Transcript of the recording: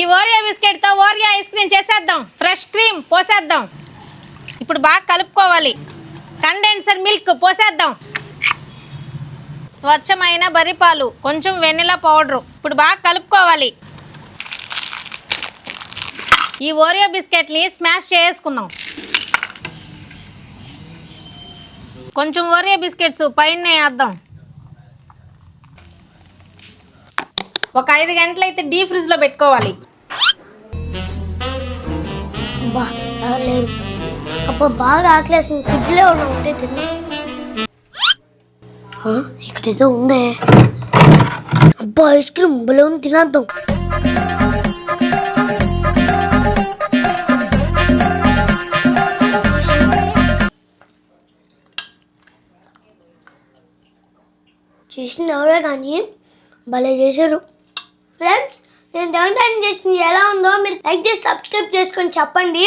ఈ ఓరియో బిస్కెట్తో Oreo ice cream చేసేద్దాం. ఫ్రెష్ క్రీమ్ పోసేద్దాం. ఇప్పుడు బాగా కలుపుకోవాలి. కండెన్సర్ మిల్క్ పోసేద్దాం. స్వచ్ఛమైన బర్రె పాలు కొంచెం వెనిలా పౌడరు. ఇప్పుడు బాగా కలుపుకోవాలి. ఈ ఓరియో బిస్కెట్ని స్మాష్ చేసుకుందాం. కొంచెం ఓరియో బిస్కెట్స్ పైన వేద్దాం. ఒక ఐదు గంటలైతే డీ ఫ్రిడ్జ్లో పెట్టుకోవాలి. అబ్బా లేరు. అబ్బా బాగా ఆకలేసింది ఫ్రిడ్జ్లో ఉన్న ఉంటే తిన్నా ఇక్కడ ఏదో ఉందే. అబ్బా ఐస్ క్రీమ్ భలే ఉంది తినేద్దాం చేసింది ఎవరే కానీ భలే చేశారు. ఫ్రెండ్స్ నేను డౌన్ టైం చేసింది ఎలా ఉందో మీరు లైక్ చేసి సబ్స్క్రైబ్ చేసుకొని చెప్పండి.